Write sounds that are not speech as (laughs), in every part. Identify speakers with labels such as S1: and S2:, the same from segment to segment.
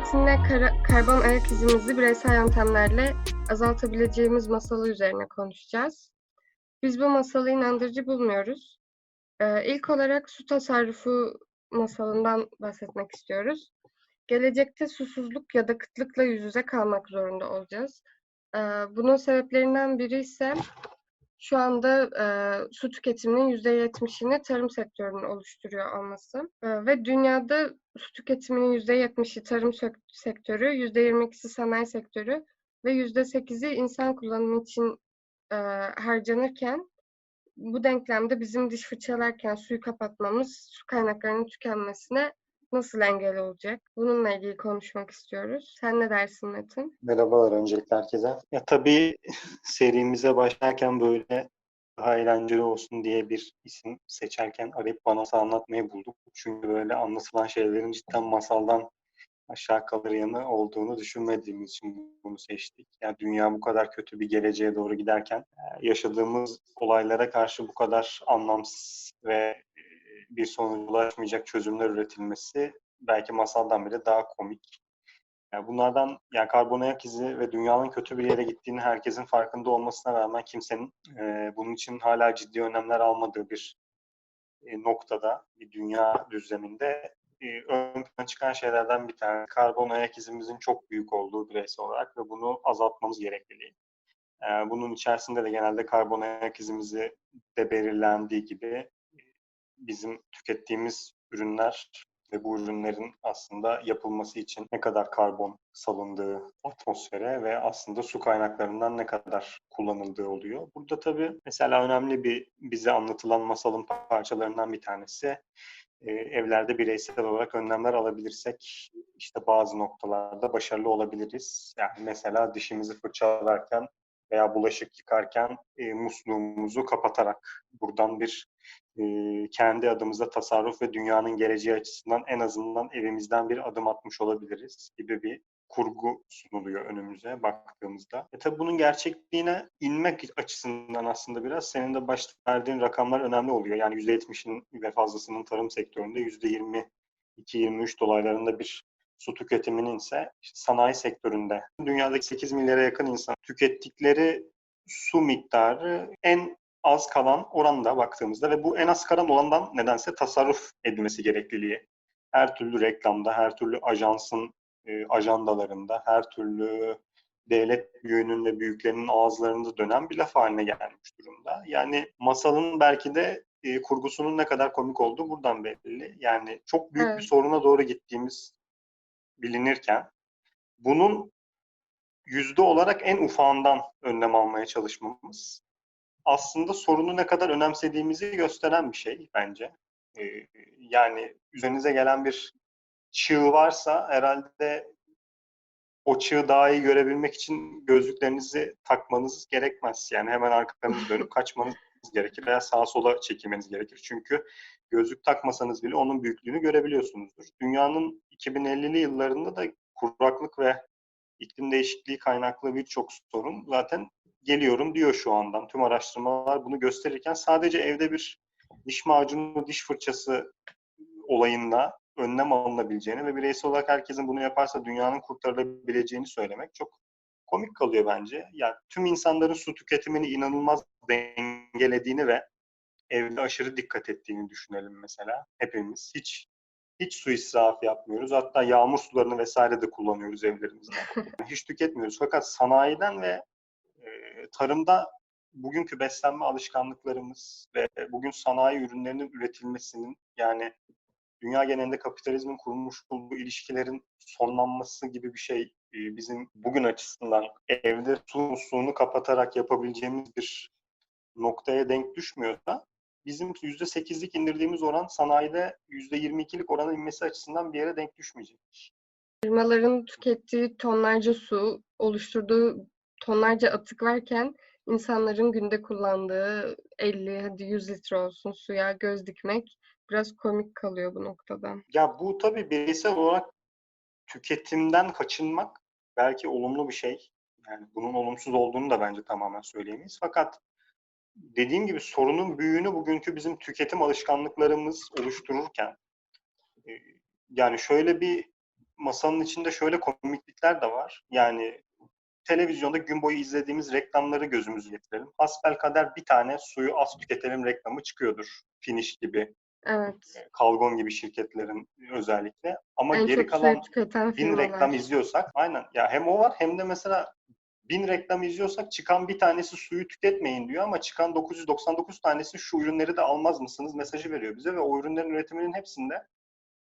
S1: Metin'le kara- karbon ayak izimizi bireysel yöntemlerle azaltabileceğimiz masalı üzerine konuşacağız. Biz bu masalı inandırıcı bulmuyoruz. Ee, ilk olarak su tasarrufu masalından bahsetmek istiyoruz. Gelecekte susuzluk ya da kıtlıkla yüz yüze kalmak zorunda olacağız. Ee, bunun sebeplerinden biri ise şu anda e, su tüketiminin %70'ini tarım sektörünün oluşturuyor olması. E, ve dünyada su tüketiminin %70'i tarım sektörü, %22'si sanayi sektörü ve %8'i insan kullanımı için e, harcanırken bu denklemde bizim diş fırçalarken suyu kapatmamız su kaynaklarının tükenmesine nasıl engel olacak? Bununla ilgili konuşmak istiyoruz. Sen ne dersin Metin?
S2: Merhabalar öncelikle herkese. Ya tabii (laughs) serimize başlarken böyle daha eğlenceli olsun diye bir isim seçerken arayıp bana anlatmayı bulduk. Çünkü böyle anlatılan şeylerin cidden masaldan aşağı kalır yanı olduğunu düşünmediğimiz için bunu seçtik. Yani dünya bu kadar kötü bir geleceğe doğru giderken e, yaşadığımız olaylara karşı bu kadar anlamsız ve bir sonuca ulaşmayacak çözümler üretilmesi belki masaldan bile daha komik. Yani bunlardan yani karbon ayak izi ve dünyanın kötü bir yere gittiğini herkesin farkında olmasına rağmen kimsenin e, bunun için hala ciddi önlemler almadığı bir e, noktada, bir dünya düzleminde e, ön plana çıkan şeylerden bir tane karbon ayak izimizin çok büyük olduğu bireysel olarak ve bunu azaltmamız gerekliliği. E, bunun içerisinde de genelde karbon ayak izimizi de belirlendiği gibi bizim tükettiğimiz ürünler ve bu ürünlerin aslında yapılması için ne kadar karbon salındığı atmosfere ve aslında su kaynaklarından ne kadar kullanıldığı oluyor. Burada tabii mesela önemli bir bize anlatılan masalın parçalarından bir tanesi e, evlerde bireysel olarak önlemler alabilirsek işte bazı noktalarda başarılı olabiliriz. Yani mesela dişimizi fırçalarken veya bulaşık yıkarken e, musluğumuzu kapatarak buradan bir e, kendi adımıza tasarruf ve dünyanın geleceği açısından en azından evimizden bir adım atmış olabiliriz gibi bir kurgu sunuluyor önümüze baktığımızda. E tabi bunun gerçekliğine inmek açısından aslında biraz senin de başta verdiğin rakamlar önemli oluyor. Yani %70'in ve fazlasının tarım sektöründe %22-23 dolaylarında bir su tüketiminin ise işte sanayi sektöründe dünyadaki 8 milyara yakın insan tükettikleri su miktarı en az kalan oranda baktığımızda ve bu en az kalan olandan nedense tasarruf edilmesi gerekliliği. Her türlü reklamda, her türlü ajansın e, ajandalarında, her türlü devlet büyüğünün ve büyüklerinin ağızlarında dönen bir laf haline gelmiş durumda. Yani masalın belki de e, kurgusunun ne kadar komik olduğu buradan belli. Yani çok büyük
S1: Evet.
S2: bir soruna doğru gittiğimiz bilinirken bunun yüzde olarak en ufağından önlem almaya çalışmamız aslında sorunu ne kadar önemsediğimizi gösteren bir şey bence. Ee, yani üzerinize gelen bir çığ varsa herhalde o çığı daha iyi görebilmek için gözlüklerinizi takmanız gerekmez. Yani hemen arkanızı dönüp (laughs) kaçmanız gerekir veya sağa sola çekilmeniz gerekir. Çünkü gözlük takmasanız bile onun büyüklüğünü görebiliyorsunuzdur. Dünyanın 2050'li yıllarında da kuraklık ve iklim değişikliği kaynaklı birçok sorun zaten geliyorum diyor şu andan. Tüm araştırmalar bunu gösterirken sadece evde bir diş macunu, diş fırçası olayında önlem alınabileceğini ve bireysel olarak herkesin bunu yaparsa dünyanın kurtarılabileceğini söylemek çok komik kalıyor bence. Yani tüm insanların su tüketimini inanılmaz dengelediğini ve evde aşırı dikkat ettiğini düşünelim mesela hepimiz. Hiç hiç su israfı yapmıyoruz. Hatta yağmur sularını vesaire de kullanıyoruz evlerimizde. (laughs) Hiç tüketmiyoruz. Fakat sanayiden ve e, tarımda bugünkü beslenme alışkanlıklarımız ve bugün sanayi ürünlerinin üretilmesinin yani dünya genelinde kapitalizmin kurmuş olduğu ilişkilerin sonlanması gibi bir şey bizim bugün açısından evde su musluğunu kapatarak yapabileceğimiz bir noktaya denk düşmüyorsa bizim %8'lik indirdiğimiz oran sanayide %22'lik orana inmesi açısından bir yere denk düşmeyecek.
S1: Firmaların tükettiği tonlarca su, oluşturduğu tonlarca atık varken insanların günde kullandığı 50 hadi 100 litre olsun suya göz dikmek biraz komik kalıyor bu noktada.
S2: Ya bu tabii bireysel olarak tüketimden kaçınmak belki olumlu bir şey. Yani bunun olumsuz olduğunu da bence tamamen söyleyemeyiz. Fakat dediğim gibi sorunun büyüğünü bugünkü bizim tüketim alışkanlıklarımız oluştururken e, yani şöyle bir masanın içinde şöyle komiklikler de var. Yani televizyonda gün boyu izlediğimiz reklamları gözümüze getirelim. Hasbelkader bir tane suyu az tüketelim reklamı çıkıyordur. Finish gibi,
S1: Evet.
S2: Kalgon gibi şirketlerin özellikle. Ama
S1: En
S2: geri kalan bin reklam izliyorsak aynen ya hem o var hem de mesela bin reklam izliyorsak çıkan bir tanesi suyu tüketmeyin diyor ama çıkan 999 tanesi şu ürünleri de almaz mısınız mesajı veriyor bize ve o ürünlerin üretiminin hepsinde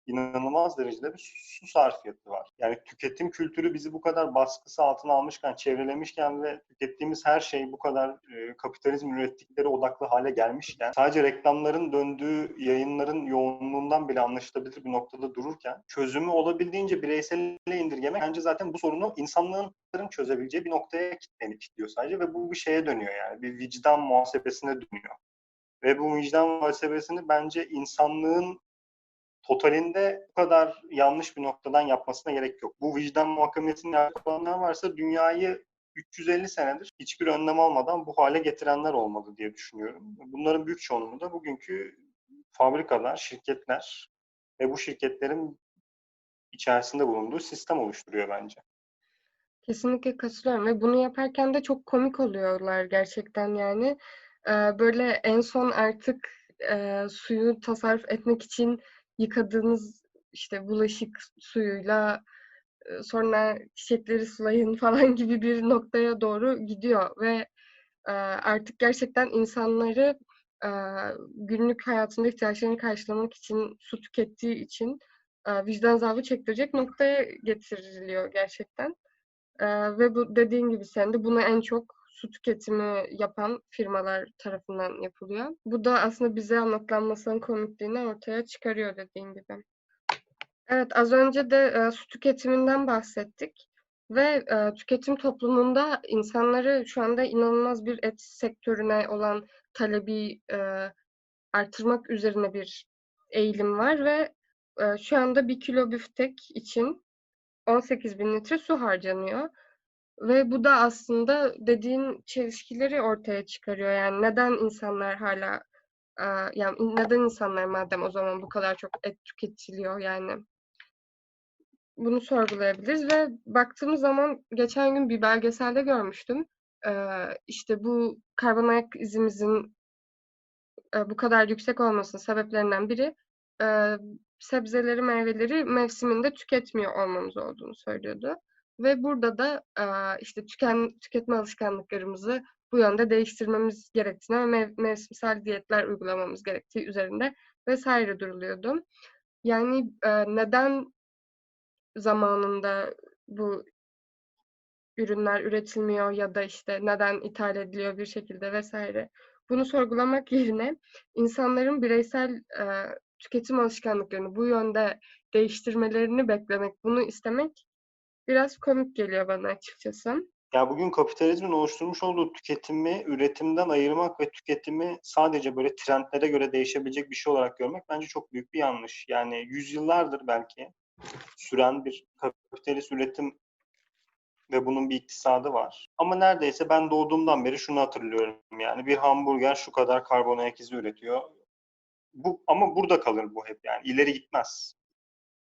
S2: inanılmaz derecede bir su sarfiyatı var. Yani tüketim kültürü bizi bu kadar baskısı altına almışken, çevrelemişken ve tükettiğimiz her şey bu kadar e, kapitalizm ürettikleri odaklı hale gelmişken sadece reklamların döndüğü yayınların yoğunluğundan bile anlaşılabilir bir noktada dururken çözümü olabildiğince bireysele indirgemek bence zaten bu sorunu insanlığın çözebileceği bir noktaya kilitlenip kilitliyor sadece ve bu bir şeye dönüyor yani bir vicdan muhasebesine dönüyor. Ve bu vicdan muhasebesini bence insanlığın totalinde bu kadar yanlış bir noktadan yapmasına gerek yok. Bu vicdan muhakemesini yapanlar varsa dünyayı 350 senedir hiçbir önlem almadan bu hale getirenler olmalı diye düşünüyorum. Bunların büyük çoğunluğu da bugünkü fabrikalar, şirketler ve bu şirketlerin içerisinde bulunduğu sistem oluşturuyor bence.
S1: Kesinlikle katılıyorum ve bunu yaparken de çok komik oluyorlar gerçekten yani. Böyle en son artık suyu tasarruf etmek için yıkadığınız işte bulaşık suyuyla sonra çiçekleri sulayın (laughs) falan gibi bir noktaya doğru gidiyor ve artık gerçekten insanları günlük hayatında ihtiyaçlarını karşılamak için su tükettiği için vicdan azabı çektirecek noktaya getiriliyor gerçekten. Ve bu dediğin gibi sen de bunu en çok su tüketimi yapan firmalar tarafından yapılıyor. Bu da aslında bize anlatılan masanın komikliğini ortaya çıkarıyor dediğin gibi. Evet az önce de e, su tüketiminden bahsettik ve e, tüketim toplumunda insanları şu anda inanılmaz bir et sektörüne olan talebi e, artırmak üzerine bir eğilim var ve e, şu anda bir kilo büftek için 18 bin litre su harcanıyor. Ve bu da aslında dediğin çelişkileri ortaya çıkarıyor. Yani neden insanlar hala yani neden insanlar madem o zaman bu kadar çok et tüketiliyor yani bunu sorgulayabiliriz ve baktığımız zaman geçen gün bir belgeselde görmüştüm. İşte bu karbon ayak izimizin bu kadar yüksek olmasının sebeplerinden biri sebzeleri, meyveleri mevsiminde tüketmiyor olmamız olduğunu söylüyordu. Ve burada da e, işte tüken, tüketme alışkanlıklarımızı bu yönde değiştirmemiz gerektiğine ve mev- mevsimsel diyetler uygulamamız gerektiği üzerinde vesaire duruluyordu. Yani e, neden zamanında bu ürünler üretilmiyor ya da işte neden ithal ediliyor bir şekilde vesaire. Bunu sorgulamak yerine insanların bireysel e, tüketim alışkanlıklarını bu yönde değiştirmelerini beklemek, bunu istemek biraz komik geliyor bana açıkçası.
S2: Ya bugün kapitalizmin oluşturmuş olduğu tüketimi üretimden ayırmak ve tüketimi sadece böyle trendlere göre değişebilecek bir şey olarak görmek bence çok büyük bir yanlış. Yani yüzyıllardır belki süren bir kapitalist üretim ve bunun bir iktisadı var. Ama neredeyse ben doğduğumdan beri şunu hatırlıyorum. Yani bir hamburger şu kadar karbon ayak izi üretiyor. Bu ama burada kalır bu hep yani ileri gitmez.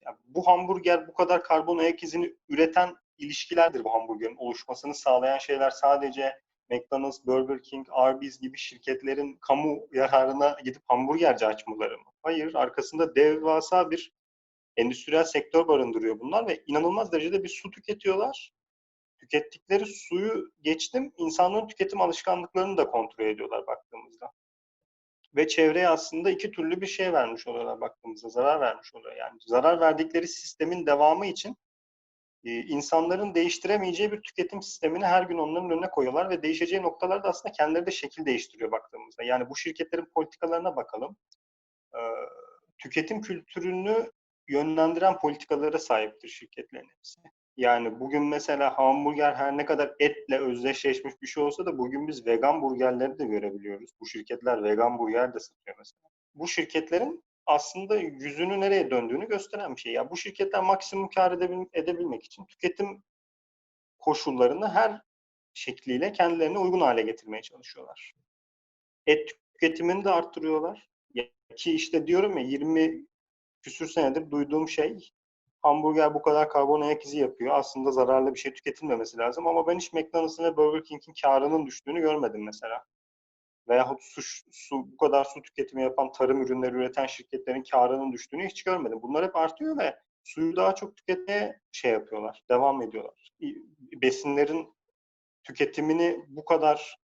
S2: Yani bu hamburger bu kadar karbon ayak izini üreten ilişkilerdir bu hamburgerin oluşmasını sağlayan şeyler sadece McDonald's, Burger King, Arby's gibi şirketlerin kamu yararına gidip hamburgerci açmaları mı? Hayır, arkasında devasa bir endüstriyel sektör barındırıyor bunlar ve inanılmaz derecede bir su tüketiyorlar. Tükettikleri suyu geçtim, insanların tüketim alışkanlıklarını da kontrol ediyorlar baktığımızda. Ve çevreye aslında iki türlü bir şey vermiş oluyorlar baktığımızda, zarar vermiş oluyor. Yani zarar verdikleri sistemin devamı için e, insanların değiştiremeyeceği bir tüketim sistemini her gün onların önüne koyuyorlar ve değişeceği noktalarda aslında kendileri de şekil değiştiriyor baktığımızda. Yani bu şirketlerin politikalarına bakalım. E, tüketim kültürünü yönlendiren politikalara sahiptir şirketlerin hepsi. Yani bugün mesela hamburger her ne kadar etle özdeşleşmiş bir şey olsa da bugün biz vegan burgerleri de görebiliyoruz. Bu şirketler vegan burger de satıyor mesela. Bu şirketlerin aslında yüzünü nereye döndüğünü gösteren bir şey. Ya bu şirketler maksimum kar edebil- edebilmek için tüketim koşullarını her şekliyle kendilerine uygun hale getirmeye çalışıyorlar. Et tüketimini de arttırıyorlar. Ki işte diyorum ya 20 küsür senedir duyduğum şey hamburger bu kadar karbon ayak izi yapıyor. Aslında zararlı bir şey tüketilmemesi lazım. Ama ben hiç McDonald's'ın ve Burger King'in karının düştüğünü görmedim mesela. Veyahut su, su, bu kadar su tüketimi yapan tarım ürünleri üreten şirketlerin karının düştüğünü hiç görmedim. Bunlar hep artıyor ve suyu daha çok tüketmeye şey yapıyorlar, devam ediyorlar. Besinlerin tüketimini bu kadar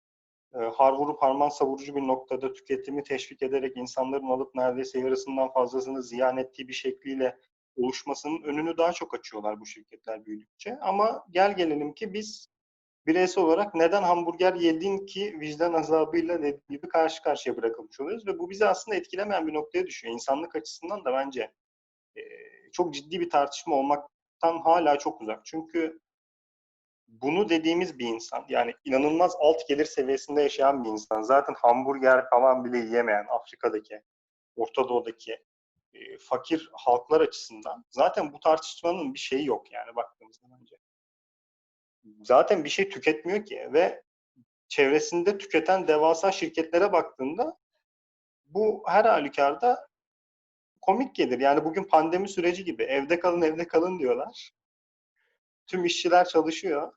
S2: e, har vurup harman savurucu bir noktada tüketimi teşvik ederek insanların alıp neredeyse yarısından fazlasını ziyan ettiği bir şekliyle oluşmasının önünü daha çok açıyorlar bu şirketler büyüdükçe. Ama gel gelelim ki biz bireysel olarak neden hamburger yedin ki vicdan azabıyla gibi karşı karşıya bırakılmış oluyoruz ve bu bizi aslında etkilemeyen bir noktaya düşüyor. İnsanlık açısından da bence çok ciddi bir tartışma olmaktan hala çok uzak. Çünkü bunu dediğimiz bir insan, yani inanılmaz alt gelir seviyesinde yaşayan bir insan, zaten hamburger falan bile yiyemeyen Afrika'daki, Orta Doğu'daki e, fakir halklar açısından zaten bu tartışmanın bir şeyi yok yani baktığımızda bence. Zaten bir şey tüketmiyor ki ve çevresinde tüketen devasa şirketlere baktığında bu her halükarda komik gelir. Yani bugün pandemi süreci gibi evde kalın evde kalın diyorlar. Tüm işçiler çalışıyor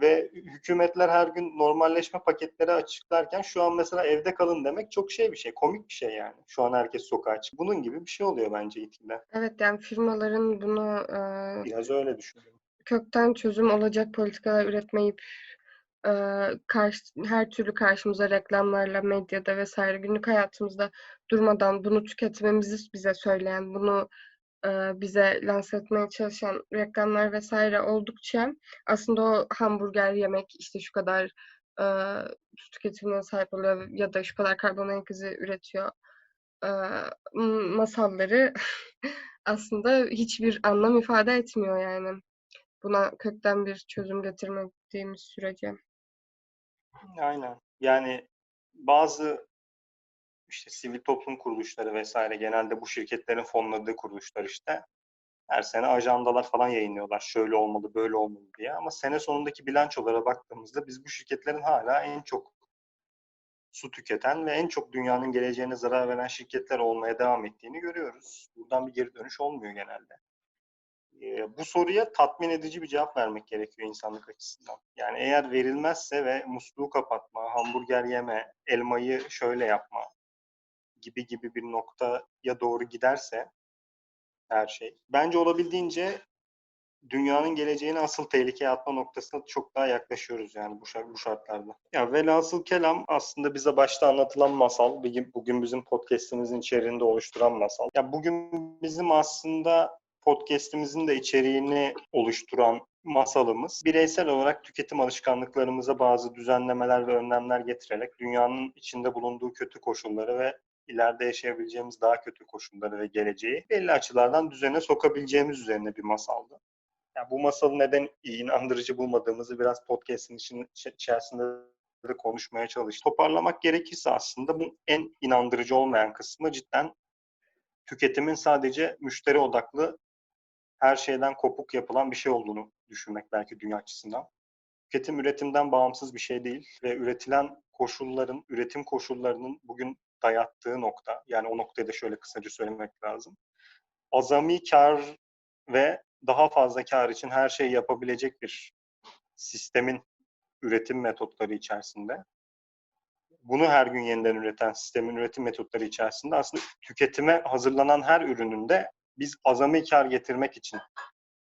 S2: ve hükümetler her gün normalleşme paketleri açıklarken şu an mesela evde kalın demek çok şey bir şey, komik bir şey yani. Şu an herkes sokağa çık. Bunun gibi bir şey oluyor bence eğitimde.
S1: Evet yani firmaların bunu e,
S2: Biraz öyle düşünüyorum.
S1: kökten çözüm olacak politikalar üretmeyip e, karşı, her türlü karşımıza reklamlarla, medyada vesaire günlük hayatımızda durmadan bunu tüketmemizi bize söyleyen, bunu e, bize lanse etmeye çalışan reklamlar vesaire oldukça aslında o hamburger yemek işte şu kadar e, su tüketimine sahip oluyor ya da şu kadar karbon ayak izi üretiyor e, masalları (laughs) aslında hiçbir anlam ifade etmiyor yani. Buna kökten bir çözüm getirmediğimiz sürece.
S2: Aynen. Yani bazı işte sivil toplum kuruluşları vesaire genelde bu şirketlerin fonladığı kuruluşlar işte her sene ajandalar falan yayınlıyorlar. Şöyle olmalı, böyle olmalı diye. Ama sene sonundaki bilançolara baktığımızda biz bu şirketlerin hala en çok su tüketen ve en çok dünyanın geleceğine zarar veren şirketler olmaya devam ettiğini görüyoruz. Buradan bir geri dönüş olmuyor genelde. Ee, bu soruya tatmin edici bir cevap vermek gerekiyor insanlık açısından. Yani eğer verilmezse ve musluğu kapatma, hamburger yeme, elmayı şöyle yapma gibi gibi bir noktaya doğru giderse her şey. Bence olabildiğince dünyanın geleceğini asıl tehlikeye atma noktasına çok daha yaklaşıyoruz yani bu, şart, bu şartlarda. Ya velhasıl kelam aslında bize başta anlatılan masal, bugün, bizim podcast'imizin içeriğinde oluşturan masal. Ya bugün bizim aslında podcast'imizin de içeriğini oluşturan masalımız bireysel olarak tüketim alışkanlıklarımıza bazı düzenlemeler ve önlemler getirerek dünyanın içinde bulunduğu kötü koşulları ve ileride yaşayabileceğimiz daha kötü koşulları ve geleceği belli açılardan düzene sokabileceğimiz üzerine bir masaldı. Yani bu masalı neden inandırıcı bulmadığımızı biraz podcast'in için, içerisinde de konuşmaya çalıştık. Toparlamak gerekirse aslında bu en inandırıcı olmayan kısmı cidden tüketimin sadece müşteri odaklı her şeyden kopuk yapılan bir şey olduğunu düşünmek belki dünya açısından. Tüketim üretimden bağımsız bir şey değil ve üretilen koşulların, üretim koşullarının bugün dayattığı nokta, yani o noktayı da şöyle kısaca söylemek lazım. Azami kar ve daha fazla kar için her şeyi yapabilecek bir sistemin üretim metotları içerisinde bunu her gün yeniden üreten sistemin üretim metotları içerisinde aslında tüketime hazırlanan her ürününde biz azami kar getirmek için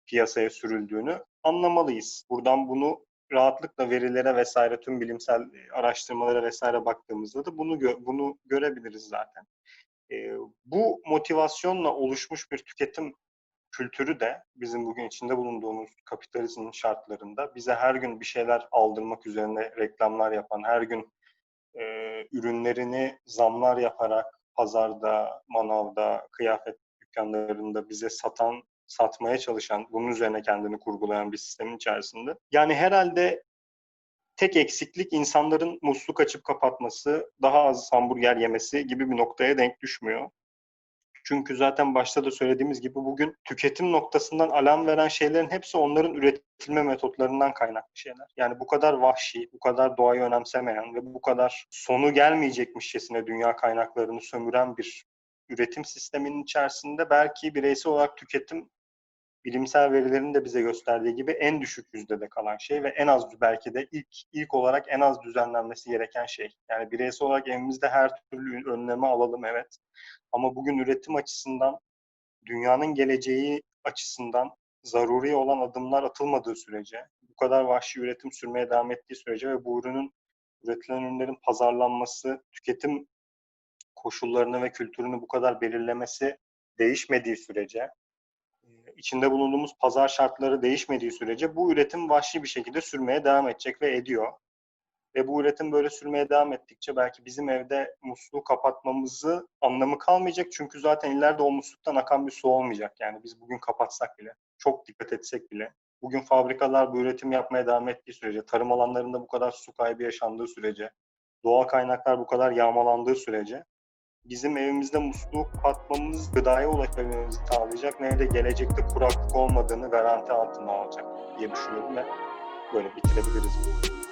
S2: piyasaya sürüldüğünü anlamalıyız. Buradan bunu rahatlıkla verilere vesaire tüm bilimsel araştırmalara vesaire baktığımızda da bunu gö- bunu görebiliriz zaten. E, bu motivasyonla oluşmuş bir tüketim kültürü de bizim bugün içinde bulunduğumuz kapitalizmin şartlarında bize her gün bir şeyler aldırmak üzerine reklamlar yapan, her gün e, ürünlerini zamlar yaparak pazarda, manavda, kıyafet dükkanlarında bize satan, satmaya çalışan, bunun üzerine kendini kurgulayan bir sistemin içerisinde. Yani herhalde tek eksiklik insanların musluk açıp kapatması, daha az hamburger yemesi gibi bir noktaya denk düşmüyor. Çünkü zaten başta da söylediğimiz gibi bugün tüketim noktasından alarm veren şeylerin hepsi onların üretilme metotlarından kaynaklı şeyler. Yani bu kadar vahşi, bu kadar doğayı önemsemeyen ve bu kadar sonu gelmeyecekmişçesine dünya kaynaklarını sömüren bir üretim sisteminin içerisinde belki bireysel olarak tüketim bilimsel verilerin de bize gösterdiği gibi en düşük yüzdede kalan şey ve en az belki de ilk ilk olarak en az düzenlenmesi gereken şey. Yani bireysel olarak evimizde her türlü önlemi alalım evet. Ama bugün üretim açısından dünyanın geleceği açısından zaruri olan adımlar atılmadığı sürece, bu kadar vahşi üretim sürmeye devam ettiği sürece ve bu ürünün üretilen ürünlerin pazarlanması, tüketim koşullarını ve kültürünü bu kadar belirlemesi değişmediği sürece, içinde bulunduğumuz pazar şartları değişmediği sürece bu üretim vahşi bir şekilde sürmeye devam edecek ve ediyor. Ve bu üretim böyle sürmeye devam ettikçe belki bizim evde musluğu kapatmamızı anlamı kalmayacak. Çünkü zaten ileride o musluktan akan bir su olmayacak. Yani biz bugün kapatsak bile, çok dikkat etsek bile. Bugün fabrikalar bu üretim yapmaya devam ettiği sürece, tarım alanlarında bu kadar su kaybı yaşandığı sürece, doğal kaynaklar bu kadar yağmalandığı sürece bizim evimizde musluğu kapatmamız gıdaya ulaşabilmemizi sağlayacak ne de gelecekte kuraklık olmadığını garanti altına alacak diye düşünüyorum ve böyle bitirebiliriz.